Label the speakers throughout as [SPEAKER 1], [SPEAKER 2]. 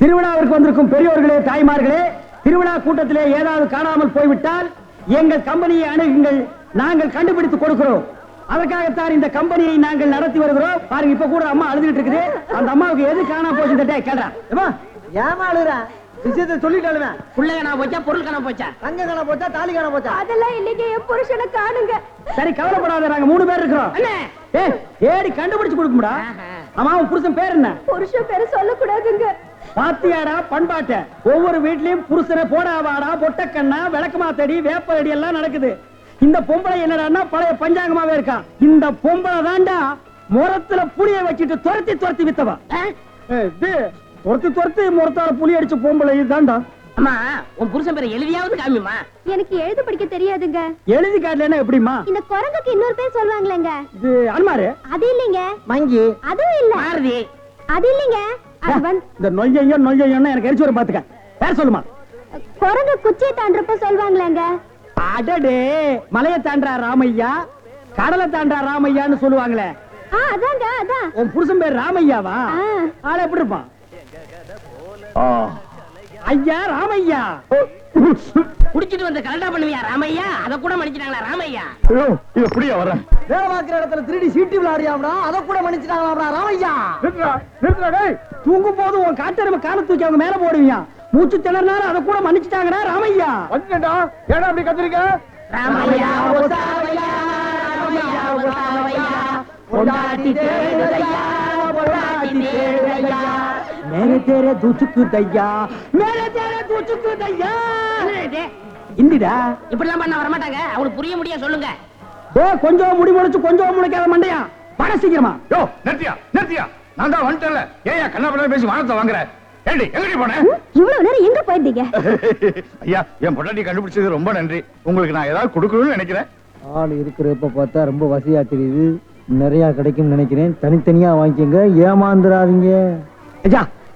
[SPEAKER 1] திருவிழாவிற்கு வந்திருக்கும் பெரியோர்களே தாய்மார்களே திருவிழா கூட்டத்திலே ஏதாவது காணாமல் போய்விட்டால் எங்கள் கம்பெனியை அணுகுங்கள். நாங்கள் கண்டுபிடித்து கொடுக்கிறோம். அதற்காகத்தான் இந்த கம்பெனியை நாங்கள் நடத்தி வருகிறோம். பாருங்க இப்ப கூட அம்மா அழுதுகிட்டு இருக்குது. அந்த அம்மாவுக்கு எது காணாம போச்சுன்னு கேள்றா.
[SPEAKER 2] ஏமா ஏமா அழுகுற? விஷயத்தை சொல்லிட்டாலுமே
[SPEAKER 3] புள்ள காணா போச்சா பொருள் காணா போச்சா?
[SPEAKER 2] தங்க காண போச்சா தாலி காண போச்சா?
[SPEAKER 4] அதெல்லாம் இல்லைங்க என் புருஷனை காணுங்க.
[SPEAKER 1] சரி கவலைப்படாத நாங்க மூணு பேர் இருக்கிறோம். ஏடி கண்டுபிடிச்சு கொடுக்கும்டா. ஆமா புருஷன் பேர் என்ன?
[SPEAKER 4] புருஷன் பேரு சொல்லக்கூடாதுங்க.
[SPEAKER 1] பாத்தியாடா பண்பாட்ட. ஒவ்வொரு வீட்லயும் புருஷனை போடாவாடா பொட்டக்கண்ணா விளக்கமாத்தடி வேப்படி எல்லாம் நடக்குது. இந்த பொம்பளை என்னடான்னா பழைய பஞ்சாங்கமாவே இருக்கான் இந்த பொம்பளை தாண்டா முரத்துல புளிய வச்சுட்டு துரத்தி துரத்தி வித்தவா. துரத்தி துரத்தி முரத்தால புளி அடிச்ச பொம்பளை இதுதான்டா.
[SPEAKER 3] அம்மா உன் புருஷன் பேரை எழுதியாவது காமிமா
[SPEAKER 4] எனக்கு எழுத படிக்க தெரியாதுங்க.
[SPEAKER 1] எழுதி காட்டலன்னா எப்படிம்மா?
[SPEAKER 4] இந்த குரங்குக்கு இன்னொரு பேர் சொல்லுவாங்களேங்க.
[SPEAKER 1] இது அனுமாரு?
[SPEAKER 4] அது இல்லைங்க.
[SPEAKER 2] மங்கி.
[SPEAKER 4] அதுவும் இல்ல.
[SPEAKER 3] மாருதி.
[SPEAKER 4] அது இல்லைங்க.
[SPEAKER 1] இந்த நொய்யையோ நொய்யையோன்னு எனக்கு எரிச்சு வர பாத்துக்க. பேர் சொல்லுமா?
[SPEAKER 4] குரங்கு குச்சியை தாண்டறப்ப சொல்லுவாங்களேங்க
[SPEAKER 1] அடடே மலையை தாண்டா ராமையா? கடலை தாண்டா ராமையான்னு சொல்லுவாங்களே.
[SPEAKER 4] அதாங்க அதான்.
[SPEAKER 1] உன் புருஷன் பேர் ராமையாவா. ஆள எப்படி இருப்பான்? ஐயா ராமையா?
[SPEAKER 3] குடிச்சிட்டு வந்து கலண்டா பண்ணுவியா ராமையா? அத கூட மன்னிச்சிட்டாங்களா ராமையா?
[SPEAKER 5] இது புரிய வரேன்
[SPEAKER 2] வேலை பார்க்கிற இடத்துல திருடி சீட்டு விளையாடியாம்டா அதை கூட ராமையா?
[SPEAKER 5] டேய்.
[SPEAKER 1] தூங்கும் போது உன் காட்டெருமை கால தூக்கி அவங்க மேல போடுவியா? மூச்சு திணறினாலும் அதை கூட மன்னிச்சுட்டாங்கடா ராமையா?
[SPEAKER 5] வந்துட்டேன்டா. ஏன்டா அப்படி கத்துறீங்க
[SPEAKER 3] ராமையா ஒசாவையா ராமையா ஒசாவையா பொண்டாட்டி பொண்டாட்டி
[SPEAKER 1] மேலே தேர தூச்சுக்கு தையா மேலே தேர தூச்சுக்கு தையா
[SPEAKER 3] என்னது? இது?
[SPEAKER 1] இந்திடா.
[SPEAKER 3] இப்படிலாம் பண்ண வரமாட்டாங்க. அவங்களுக்கு புரிய முடிய சொல்லுங்க.
[SPEAKER 1] டே கொஞ்சம் முடி முளைச்சு கொஞ்சம் முளைக்காத மண்டையா? வர சீக்கிரமா.
[SPEAKER 5] யோ, நிறுத்தியா, நிறுத்தியா. நான் தான் வந்துட்டேன்ல. ஏய்யா, கண்ணா பின்னாடி பேசி வானத்தை வாங்குற? ஏண்டி, எங்கடி போன?
[SPEAKER 4] இவ்வளவு நேரம் எங்க போயிருந்தீங்க?
[SPEAKER 5] ஐயா, என் பொண்டாட்டி கண்டுபிடிச்சது ரொம்ப நன்றி. உங்களுக்கு நான் ஏதாவது கொடுக்கணும்னு நினைக்கிறேன்.
[SPEAKER 2] ஆள் இருக்கிறப்ப பார்த்தா ரொம்ப வசதியா தெரியுது. நிறைய கிடைக்கும் நினைக்கிறேன். தனித்தனியா வாங்கிக்கங்க. ஏமாந்துடாதீங்க
[SPEAKER 1] ஐயா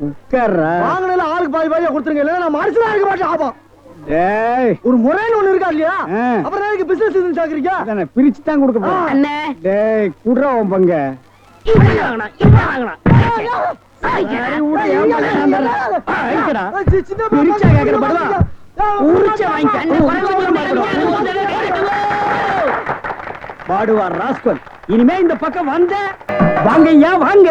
[SPEAKER 1] உட்கார்றா.
[SPEAKER 2] வாங்கினால ஆளுக்கு பாதி பாதியா கொடுத்துருங்க. இல்லைன்னா நான் மனுஷனா இருக்க மாட்டேன் ஆபம்
[SPEAKER 1] டேய்
[SPEAKER 2] ஒரு முறைன்னு ஒண்ணு இருக்கா இல்லையா. அப்புறம் எதுக்கு பிசினஸ் சாக்குறீங்க?
[SPEAKER 1] அதானே பிரிச்சு தான் கொடுக்க போறேன்.
[SPEAKER 3] அண்ணே.
[SPEAKER 1] டேய் குடுறா உன் பங்க. நான் தர்றேன். ஆ, ஐக்கடா. பிரிச்சா கேக்குற பதிலா உரிச்சா வாங்கிக்க. பாடுவார் ராஸ்கல். இனிமே இந்த பக்கம் வந்த வாங்க ஐயா வாங்க?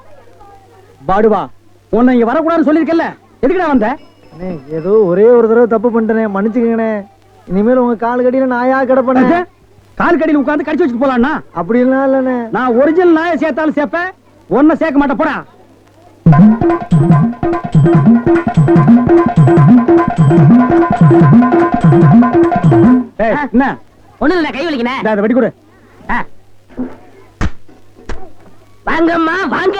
[SPEAKER 1] பாடுவா. உன்னை இங்க வரக்கூடாதுன்னு சொல்லிருக்கல எதுக்குடா வந்த?
[SPEAKER 2] அண்ணே ஏதோ ஒரே ஒரு தடவை தப்பு பண்ணிட்டேனே மன்னிச்சுக்கங்கண்ணே. இனிமேல் உங்க கால் கடியில நாயா கிடப்பண்ணே
[SPEAKER 1] கால் கடியில் உட்கார்ந்து கடிச்சு வச்சுட்டு போலாம்னா
[SPEAKER 2] அப்படிலாம் இல்லண்ணே.
[SPEAKER 1] நான் ஒரிஜினல் நாயை சேர்த்தாலும் சேர்ப்பேன் ஒன்ன சேர்க்க மாட்டேன் போடா. என்ன?
[SPEAKER 3] ஒண்ணு இல்ல கை வலிக்கினே
[SPEAKER 1] இந்தா, அதை வெடி கொடு.
[SPEAKER 3] வாங்கம்மா வாங்க.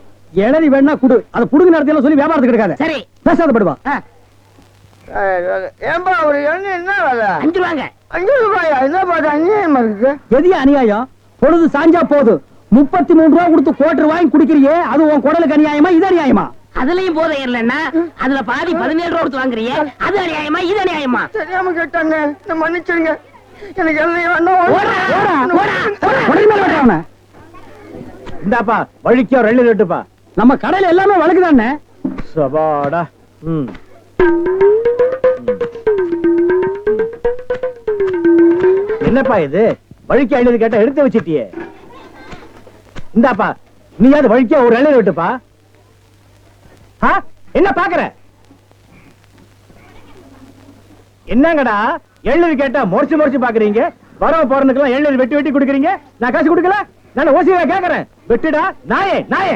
[SPEAKER 1] இளநீ வேணா குடு. அதை புடுங்க நேரத்துல சொல்லி வியாபாரத்துக்கு எடுக்காத.
[SPEAKER 3] சரி.
[SPEAKER 1] பேசாத படுவா.
[SPEAKER 2] ஏன்பா ஒரு என்ன வேலை?
[SPEAKER 3] அஞ்சு ரூபாங்க.
[SPEAKER 2] அஞ்சு ரூபாயா? என்ன அநியாயமா இருக்கு?
[SPEAKER 1] எதிய அநியாயம்? பொழுது சாஞ்சா போதும் முப்பத்தி மூணு ரூபா கொடுத்து கோட்டர் வாங்கி குடிக்கிறியே அது உன் குடலுக்கு அநியாயமா இது அநியாயமா?
[SPEAKER 3] அதுலயும் போதை இல்லைன்னா அதுல பாதி பதினேழு ரூபா கொடுத்து வாங்குறியே அது அநியாயமா இது அநியாயமா?
[SPEAKER 2] தெரியாம கேட்டாங்க. மன்னிச்சிருங்க. எனக்கு. இந்தாப்பா வழிக்கோ ரெண்டு ரெட்டுப்பா
[SPEAKER 1] நம்ம கடையில எல்லாமே வழக்குதானே?
[SPEAKER 2] சபாடா ம். என்னப்பா இது? வழுக்கி அழுது கேட்டா எடுத்து வச்சிட்டியே. இந்தாப்பா நீயாவது வழுக்கியா ஒரு எழுதி விட்டுப்பா. ஆ? என்ன பாக்குற? என்னங்கடா எள்ளு கேட்டா முறைச்சு முறைச்சு பாக்குறீங்க? வரவ போறதுக்கெல்லாம் எழுநூறு வெட்டி வெட்டி கொடுக்குறீங்க? நான் காசு கொடுக்கல? நான் ஓசியா கேக்குறேன். வெட்டுடா. நாயே நாயே.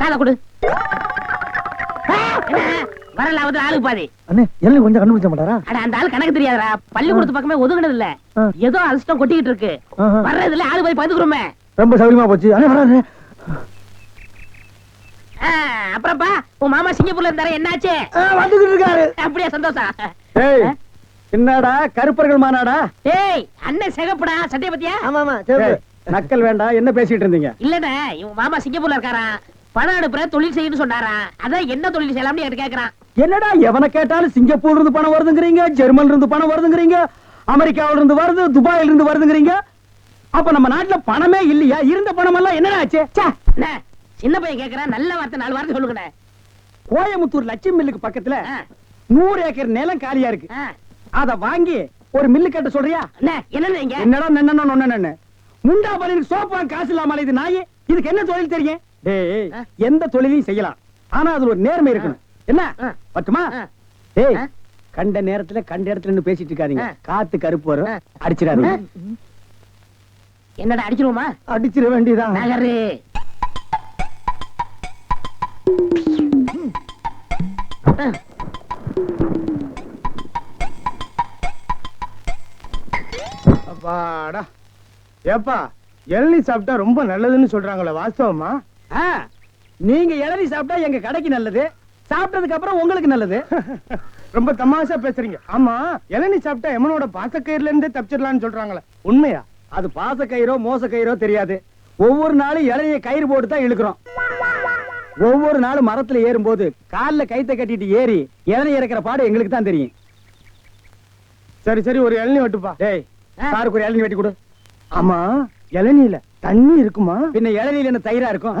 [SPEAKER 3] காலை கொடு. என்ன? வர லாபத்துல ஆளுக்கு பாதி.
[SPEAKER 2] அண்ணே என்ன கொஞ்சம் கண்டுபிடிச்ச மாட்டாரா?
[SPEAKER 3] அட அந்த ஆள் கணக்கு தெரியாதடா. பள்ளிக்கூடத்து பக்கமே ஒதுங்கினது இல்ல. ஏதோ அரிசிட்டம் கொட்டிக்கிட்டு இருக்கு. வர்றதுல ஆளு போய் பதுக்குறோமே
[SPEAKER 2] ரொம்ப சௌரியமா போச்சு. அண்ணே வராரு
[SPEAKER 3] ஆ, அப்புறம்ப்பா உன் மாமா சிங்கப்பூர்ல இருந்தாரு என்னாச்சு?
[SPEAKER 2] வந்துகிட்டு இருக்காரு.
[SPEAKER 3] அப்படியே சந்தோஷம்
[SPEAKER 1] ஏய் என்னடா கருப்பர்கள் மாநாடா?
[SPEAKER 3] டேய் அண்ணன் சிகப்புடா சட்டைய பத்தியா?
[SPEAKER 2] ஆமா ஆமா
[SPEAKER 1] ஏய், நக்கல் வேண்டாம். என்ன பேசிட்டு இருந்தீங்க?
[SPEAKER 3] இல்லண்ணே இவன் மாமா சிங்கப்பூர்ல இருக்காராம் பணம் அனுப்புற தொழில் செய்யணும்னு சொன்னாராம் அதான் என்ன தொழில் செய்யலாம்னு என்கிட்ட கேக்குறான்.
[SPEAKER 1] என்னடா எவனை கேட்டாலும் சிங்கப்பூர்ல இருந்து பணம் வருதுங்கிறீங்க ஜெர்மன்ல இருந்து பணம் வருதுங்கிறீங்க அமெரிக்காவில இருந்து வருது துபாயில இருந்து வருதுங்கிறீங்க? அப்ப நம்ம நாட்டுல பணமே இல்லையா? இருந்த பணம் எல்லாம் என்னடா ஆச்சு?
[SPEAKER 3] சின்ன பையன் கேக்குறான் நல்ல வார்த்தை நாலு வார்த்தை சொல்லுங்கண்ணே.
[SPEAKER 1] கோயமுத்தூர் லட்சுமி மில்லுக்கு பக்கத்துல நூறு ஏக்கர் நிலம் காலியா இருக்கு. அத வாங்கி ஒரு மில்லு கட்ட சொல்றியா? என்னடா முண்டா பலிக்கு சோப்பு காசு இல்லாம இது நாயே. இதுக்கு என்ன தொழில் தெரியும்? டேய். எந்த தொழிலையும் செய்யலாம். ஆனா அதுல ஒரு நேர்மை இருக்கணும். என்ன. பட்டுமா. டேய். கண்ட நேரத்துல கண்ட இடத்துல நின்னு பேசிட்டு இருக்காதீங்க. காத்து கருப்பு வரும். அடிச்சிடாதீங்க.
[SPEAKER 3] என்னடா அடிச்சிருவோமா?
[SPEAKER 2] அடிச்சிட வேண்டியதான்
[SPEAKER 3] நகரு.
[SPEAKER 2] அப்பாடா. ஏப்பா இளநீ சாப்பிட்டா ரொம்ப நல்லதுன்னு சொல்றாங்களே வாஸ்தவமா?
[SPEAKER 1] நீங்க இளநீ சாப்பிட்டா எங்க கடைக்கு நல்லது சாப்பிட்டதுக்கு அப்புறம் உங்களுக்கு நல்லது.
[SPEAKER 2] ரொம்ப தமாஷா பேசுறீங்க. ஆமா இளநீ சாப்பிட்டா எமனோட பாசக்கயிறுல இருந்தே தப்பிச்சிடலாம்னு சொல்றாங்களே. உண்மையா?
[SPEAKER 1] அது பாச கயிறோ மோச கயிறோ தெரியாது. ஒவ்வொரு நாளும் இளநிய கயிறு போட்டு தான் இழுக்கிறோம். ஒவ்வொரு நாளும் மரத்துல ஏறும்போது கால்ல கைத்த கட்டிட்டு ஏறி இளநீ இறக்கிற பாடு எங்களுக்கு தான் தெரியும்.
[SPEAKER 2] சரி சரி ஒரு இளநீ வெட்டுப்பா.
[SPEAKER 1] டேய் சாருக்கு ஒரு இளநீ வெட்டி கொடு.
[SPEAKER 2] ஆமா இளநீல தண்ணி இருக்குமா?
[SPEAKER 1] பின்ன இளநீல என்ன தயிரா இருக்கும்?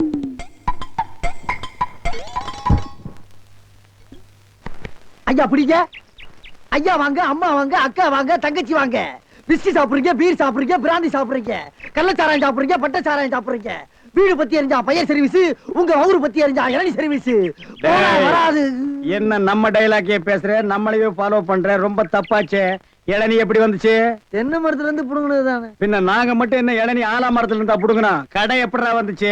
[SPEAKER 6] ஐயா பிடிங்க. ஐயா வாங்க அம்மா வாங்க அக்கா வாங்க தங்கச்சி வாங்க. பிஸ்கி சாப்பிடுறீங்க பீர் சாப்பிடுறீங்க பிராந்தி சாப்பிடுறீங்க. கள்ளச்சாராயம் சாப்பிடுறீங்க பட்டச்சாராயம் சாப்பிடுறீங்க. வீடு பத்தி எரிஞ்சா பையன் சர்வீஸ் உங்க ஊரு பத்தி எரிஞ்சா இளநி சர்வீஸ். வராது.
[SPEAKER 1] என்ன நம்ம டைலாக்கே பேசுற? நம்மளையே ஃபாலோ பண்ற? ரொம்ப தப்பாச்சே. இளநீ எப்படி வந்துச்சு?
[SPEAKER 6] தென்னை மரத்துல இருந்து புடுங்கினது தானே
[SPEAKER 1] பின்ன நாங்க மட்டும் என்ன இளநீ ஆலா மரத்துல இருந்தா புடுங்கணும் கடை எப்படிடா வந்துச்சு?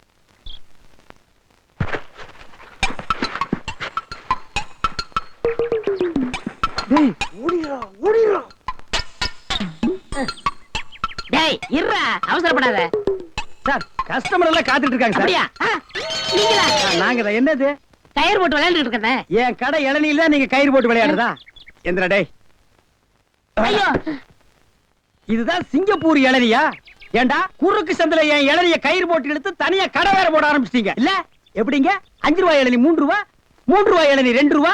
[SPEAKER 6] டேய்
[SPEAKER 3] இருடா அவசரப்படாத.
[SPEAKER 1] சார் கஸ்டமர் எல்லாம் காத்துட்டு இருக்காங்க சார்.
[SPEAKER 3] அப்படியா? ஆ, நீங்களா?
[SPEAKER 1] ஆ, நாங்க தான். என்னது?
[SPEAKER 3] கயிறு போட்டு விளையாண்டுட்டு இருக்கேன்.
[SPEAKER 1] என் கடை இளநில நீங்க கயிறு போட்டு விளையாடுறதா? எந்திரா டேய்.
[SPEAKER 3] ஐயோ.
[SPEAKER 1] இதுதான் சிங்கப்பூர் இளநியா ஏண்டா? குறுக்கு சந்தில என் இளநிய கயிறு போட்டு எடுத்து தனியா கடை வேற போட ஆரம்பிச்சிட்டீங்க. இல்ல? எப்படிங்க? அஞ்சு ரூபாய் இளநி மூன்று ரூபா? மூன்று ரூபாய் இளநி ரெண்டு ரூபா?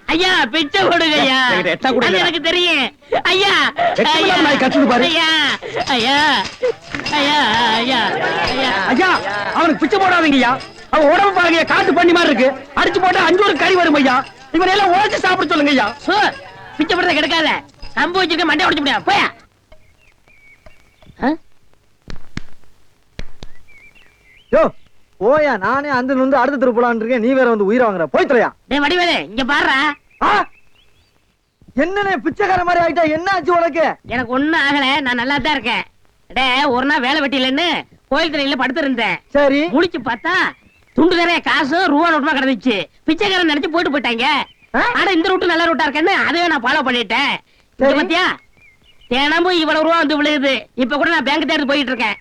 [SPEAKER 3] ஐயா பிச்சை கொடுங்க ஐயா எனக்கு தெரியும். ஐயா ஐயா. ஐயா ஐயா ஐயா ஐயா ஐயா.
[SPEAKER 1] ஐயா அவனுக்கு பிச்சை போடாதீங்கய்யா. அவன் உடம்பு பாருங்க காட்டு பண்ணி மாதிரி இருக்கு. அடிச்சு போட்டா அஞ்சு ஒரு கறி வரும் ஐயா. இவனை எல்லாம் உழைச்சு சாப்பிட சொல்லுங்க ஐயா
[SPEAKER 3] சோ பிச்சை போடுறத கிடைக்காத. கம்பு வச்சிருக்க மண்டை உடைச்சு முடியாது போயா. ஆ?
[SPEAKER 2] யோ
[SPEAKER 6] போயா நானே அந்த வந்து அடுத்த தெரு போலான்னு இருக்கேன். நீ வேற வந்து உயிரை வாங்குற. போய் தொலையா.
[SPEAKER 3] டேய் வடிவேலு இங்க பாருடா.
[SPEAKER 6] ஆ? என்னண்ணே பிச்சைக்கார மாதிரி ஆயிட்டா? என்ன ஆச்சு உனக்கு?
[SPEAKER 3] எனக்கு ஒண்ணும் ஆகல. நான் நல்லா தான் இருக்கேன். டே ஒரு நாள் வேலை வெட்டிலன்னு கோயில் திரையில படுத்திருந்தேன்.
[SPEAKER 6] சரி.
[SPEAKER 3] முழிச்சு பார்த்தா துண்டு நிறைய காசு ரூபா நோட்டுமா கிடந்துச்சு. பிச்சைக்காரன் நினைச்சு போயிட்டு போயிட்டாங்க? ஆனா இந்த ரூட்டு நல்ல ரூட்டா இருக்கேன்னு அதையே நான் ஃபாலோ பண்ணிட்டேன். பாத்தியா? தினமும் இவ்வளவு ரூபா வந்து விழுகுது. இப்ப கூட நான் பேங்க் தேடி போயிட்டு இருக்கேன்.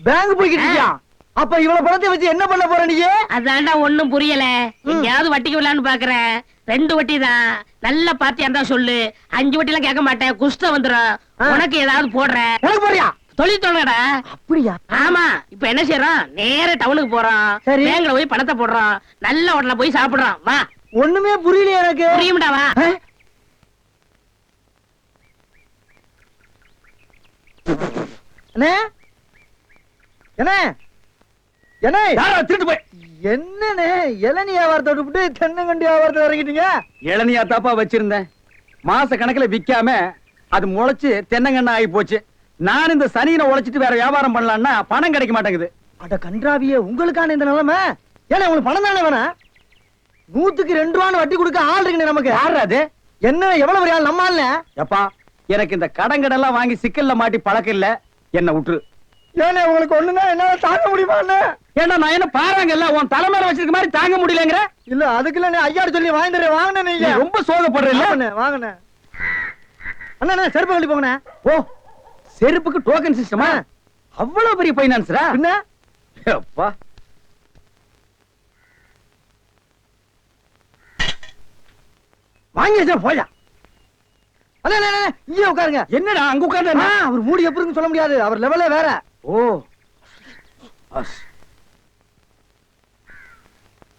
[SPEAKER 6] பேங்க் போய்கிட்டு இருக்கியா? அப்ப இவ்வளவு பணத்தை வச்சு என்ன பண்ண போற நீ?
[SPEAKER 3] அதான்டா ஒண்ணும் புரியல. எங்கேயாவது வட்டிக்கு விடலான்னு பாக்குறேன். ரெண்டு வட்டி தான். நல்ல பாத்தியா இருந்தா சொல்லு. அஞ்சு வட்டி எல்லாம் கேட்க மாட்டேன். குஷ்டம் வந்துரும்.
[SPEAKER 6] ஆ.
[SPEAKER 3] உனக்கு ஏதாவது போடுறேன்
[SPEAKER 6] போறியா
[SPEAKER 3] தொழில் தொடங்கடா
[SPEAKER 6] அப்படியா?
[SPEAKER 3] ஆமா. இப்ப என்ன செய்யறோம் நேர டவுனுக்கு போறோம்.
[SPEAKER 6] சரி.
[SPEAKER 3] பேங்க்ல போய் பணத்தை போடுறோம். நல்ல ஹோட்டல்ல போய் சாப்பிடுறோம். வா.
[SPEAKER 6] ஒண்ணுமே புரியலையே எனக்கு.
[SPEAKER 3] புரியும்டா வா.
[SPEAKER 6] அண்ணே. அண்ணே.
[SPEAKER 1] யாரா திருட்டு போய்?
[SPEAKER 6] என்னண்ணே இளநீ வியாபாரத்தை விட்டுவிட்டு தென்னங்கண்டி வியாபாரத்தை இறங்கிட்டீங்க?
[SPEAKER 1] இளநியா தாப்பா வச்சிருந்தேன். மாச கணக்குல விக்காம அது முளைச்சு தென்னங்கண்ணா ஆகி போச்சு. நான் இந்த சனியின உழைச்சிட்டு வேற வியாபாரம் பண்ணலாம்னா பணம் கிடைக்க மாட்டேங்குது.
[SPEAKER 6] அட கன்றாவியே உங்களுக்கான இந்த நிலைமை? ஏன்னா உங்களுக்கு பணம் தானே வேணாம் நூத்துக்கு ரெண்டு ரூபான்னு வட்டி கொடுக்க ஆள் இருக்குண்ணே நமக்கு.
[SPEAKER 1] யாரு அது?
[SPEAKER 6] என்ன எவ்வளவு பெரிய ஆள் நம்ம ஆள்ல
[SPEAKER 1] எப்பா எனக்கு இந்த கடன் கடன்லாம் வாங்கி சிக்கல்ல மாட்டி பழக்கம் இல்ல. என்ன விட்டுரு
[SPEAKER 6] ஏன்னா உங்களுக்கு ஒண்ணுன்னா என்னால தாங்க முடியுமா
[SPEAKER 1] ஏன்னா நான் என்ன பாறாங்கல்ல? உன் தலைமையில வச்சிருக்க மாதிரி தாங்க முடியலங்கிற?
[SPEAKER 6] இல்ல அதுக்கு இல்ல ஐயாடு சொல்லி வாங்கிட்டு வாங்கினே நீங்க.
[SPEAKER 1] ரொம்ப சோகப்படுறல
[SPEAKER 6] வாங்கண்ணே வாங்கண்ணே அண்ணா செருப்பு கழட்டி போங்கண்ணே.
[SPEAKER 1] ஓ செருப்புக்கு டோக்கன் சிஸ்டமா அவ்வளவு பெரிய பைனான்ஸ்ரா
[SPEAKER 6] பின்ன?
[SPEAKER 1] அப்பா
[SPEAKER 6] வாங்கி வச்சா போயா அண்ணா, இங்கே உட்காருங்க.
[SPEAKER 1] என்னடா அங்க உட்கார்ந்து
[SPEAKER 6] ஆ, அவர் மூடி எப்படி இருக்குன்னு சொல்ல முடியாது. அவர் லெவலே வேற.
[SPEAKER 1] ஓ. அஸ்.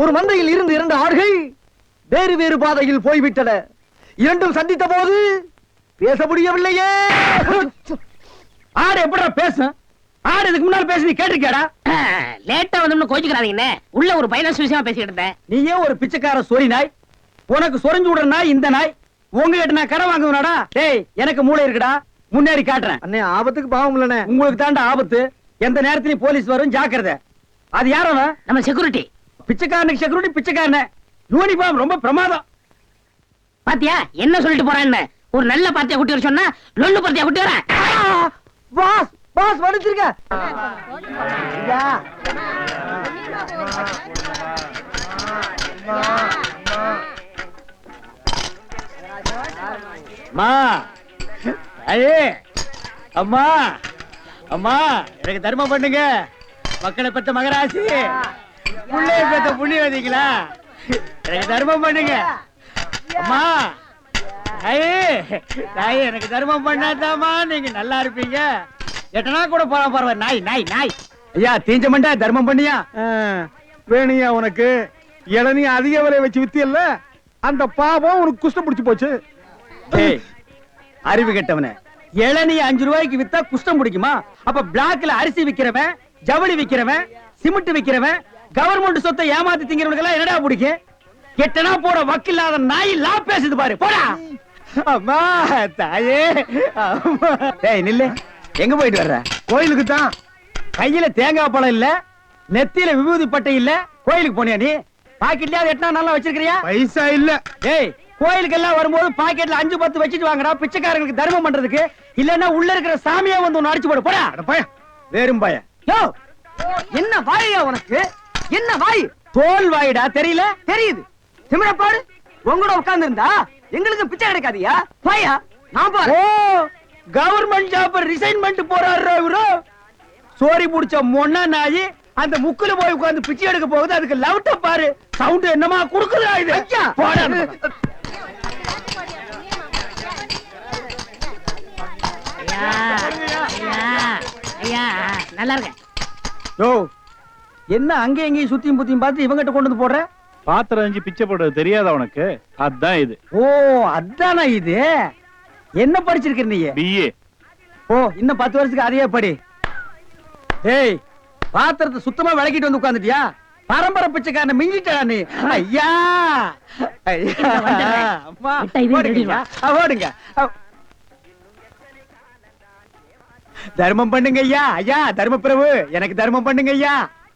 [SPEAKER 6] ஒரு மந்தையில் இருந்து இரண்டு ஆடுகள் வேறு வேறு பாதையில் போய்விட்டன. இரண்டும் சந்தித்த போது பேச முடியவில்லையே.
[SPEAKER 1] ஆடு எப்படிடா பேசும்? ஆடு இதுக்கு முன்னால பேசி நீ கேட்டிருக்கியாடா?
[SPEAKER 3] லேட்டா வந்தோம்னு கோச்சுக்கிறாதீங்கண்ணே உள்ள ஒரு பைனான்ஸ் விஷயமா பேசிக்கிட்டு இருந்தேன்.
[SPEAKER 1] நீயே ஒரு பிச்சைக்கார சொறி நாய். உனக்கு சொரிஞ்சு விடுற நாய் இந்த நாய். உங்ககிட்ட நான் கடன் வாங்குவேனாடா. டேய் எனக்கு மூளை இருக்குடா. முன்னேறி காட்டுறேன்.
[SPEAKER 6] அண்ணே ஆபத்துக்கு பாவம் இல்லனே
[SPEAKER 1] உங்களுக்கு தாண்டா ஆபத்து. எந்த நேரத்திலயும் போலீஸ் வரும் ஜாக்கிரதை. அது யார் அவன்?
[SPEAKER 3] நம்ம செக்யூரிட்டி
[SPEAKER 1] பிச்சைக்காரனுக்கு செக்யூரிட்டி பிச்சைக்காரன. யூனிஃபார்ம் ரொம்ப பிரமாதம்.
[SPEAKER 3] பாத்தியா என்ன சொல்லிட்டு போறான்னு? ஒரு நல்ல பார்ட்டியா குட்டி வர சொன்னா லொல்லு பார்ட்டியா குட்டி வர?
[SPEAKER 6] பாஸ் பாஸ் வடிச்சிருக்க
[SPEAKER 1] அம்மா. அம்மா. அம்மா எனக்கு தர்மம் பண்ணுங்க. மக்களை பெற்ற மகராசி. புள்ளைய பெற்ற புண்ணியவதிங்களா எனக்கு தர்மம் பண்ணுங்க. அம்மா ஐயே தாயே எனக்கு தர்மம் பண்ணாதாம்மா. நீங்க நல்லா இருப்பீங்க. எட்டனா கூட போற பரவ நாய் நாய் நாய். ஐயா தீஞ்ச மண்டா தர்மம் பண்ணியா?
[SPEAKER 7] வேணியா உனக்கு. இளநீ அதிக விலை வச்சு வித்தியல்ல அந்த பாவம் உனக்கு குஷ்டம் பிடிச்சு போச்சு.
[SPEAKER 1] அறிவு கெட்டவனே. இளநீ அஞ்சு ரூபாய்க்கு வித்தா குஷ்டம் பிடிக்குமா? அப்ப பிளாக்ல அரிசி விக்கிறவன் ஜவுளி விக்கிறவன் சிமெண்ட் விக்கிறவன் கவர்மெண்ட் சொத்தை ஏமாத்தி திங்கிறவனுக்கு எல்லாம் என்னடா பிடிக்கும்? கெட்டனா போட வக்கில்லாத நாய் லா பேசுது பாரு போடா. அம்மா தாயே. டேய் நில்லு. எங்க போயிட்டு வர்ற?
[SPEAKER 7] கோயிலுக்கு தான்.
[SPEAKER 1] கையில தேங்காய் பழம் இல்ல நெத்தியில விபூதி பட்டை இல்ல கோயிலுக்கு போனியா நீ? பாக்கெட்லயா எட்டனா நல்லா வச்சிருக்கிறியா?
[SPEAKER 7] பைசா இல்ல.
[SPEAKER 1] டேய் கோயிலுக்கு எல்லாம் வரும்போது பாக்கெட்ல அஞ்சு பத்து வச்சுட்டு வாங்கடா பிச்சைக்காரங்களுக்கு தர்மம் பண்றதுக்கு. இல்லன்னா உள்ள இருக்கிற சாமியா வந்து ஒன்னு அடிச்சு போடு போடா. வேறும் பய.
[SPEAKER 6] என்ன வாயா உனக்கு? என்ன வாய்?
[SPEAKER 1] தோல் வாயிடா தெரியல?
[SPEAKER 6] தெரியுது. திமிரப்பாடு உங்களோட உட்கார்ந்து இருந்தா எங்களுக்கு பிச்சை கிடைக்காதியா வாயா நான் பாரு
[SPEAKER 1] ஓ கவர்மெண்ட் ஜாப் ரிசைன் பண்ணிட்டு போறாரு இவரு. சோரி புடிச்ச மொன்னா நாயி அந்த முக்குல போய் உட்கார்ந்து பிச்சை எடுக்க போகுது. அதுக்கு லவுட்ட பாரு. சவுண்ட் என்னமா குடுக்குதா இது?
[SPEAKER 6] ஐயா!
[SPEAKER 1] போடா.
[SPEAKER 3] ஐயா நல்லா இருக்க
[SPEAKER 1] யோ என்ன அங்கேயும் எங்கேயும் சுத்தியும் புத்தியும் பார்த்து இவங்கிட்ட கொண்டு வந்து போடுற?
[SPEAKER 5] பாத்திரம் அஞ்சு பிச்சை போடுறது தெரியாதா உனக்கு? அதான் இது.
[SPEAKER 1] ஓ அதானா இது? என்ன படிச்சிருக்கிற நீ?
[SPEAKER 5] பிஏ
[SPEAKER 1] ஓ இன்னும் பத்து வருஷத்துக்கு அதையே படி. ஏய் பாத்திரத்தை சுத்தமா விளக்கிட்டு வந்து உட்கார்ந்துட்டியா? பரம்பரை பிச்சைக்காரன மிஞ்சிட்டா நீ. ஐயா! ஐயா. அம்மா, ஓடுங்க. தர்மம் பண்ணுங்க ஐயா. ஐயா தர்ம பிரபு எனக்கு தர்மம் பண்ணுங்க ஐயா.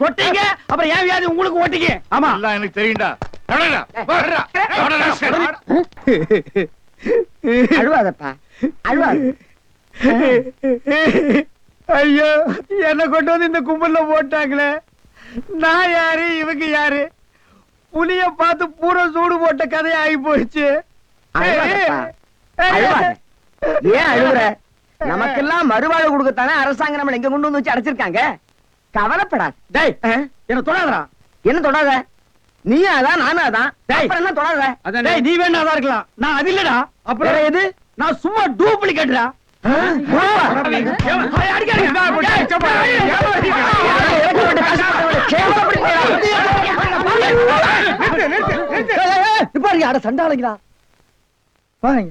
[SPEAKER 1] தொட்டீங்க அப்புறம் ஏன் வியாதி உங்களுக்கு ஓட்டிங்க ஆமா.
[SPEAKER 5] எனக்கு தெரியும்டா.
[SPEAKER 6] அழுவாதப்பா. அழுவாத.
[SPEAKER 1] ஐயோ என்ன கொண்டு வந்து இந்த கும்பல்ல போட்டாங்களே. நான் யாரு? இவங்க யாரு? புலிய பார்த்து பூரா சூடு போட்ட கதை ஆகி போச்சு.
[SPEAKER 6] அழுவாதப்பா. அழுவாத. ஏன் அழுகுற நமக்கெல்லாம் மறுவாழ்வு கொடுக்கத்தானே அரசாங்கம் நம்மள எங்க கொண்டு வந்து வச்சு அடைச்சிருக்காங்க கவலைப்படாத
[SPEAKER 1] டேய் என்ன தொடாதடா
[SPEAKER 6] என்ன தொடாத நீயும் அதான் நானும் அதான்
[SPEAKER 1] டேய்.
[SPEAKER 6] அப்புறம் என்ன தொடாத
[SPEAKER 2] அதானே.
[SPEAKER 1] டேய் நீ வேணா இருக்கலாம் நான் அது இல்லடா அப்புறம்
[SPEAKER 6] எது?
[SPEAKER 1] நான் சும்மா டூப்ளிகேட்டா
[SPEAKER 6] சண்டாளங்களா வாங்க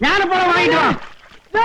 [SPEAKER 1] ஞான பழம் வாங்கிட்டு வா.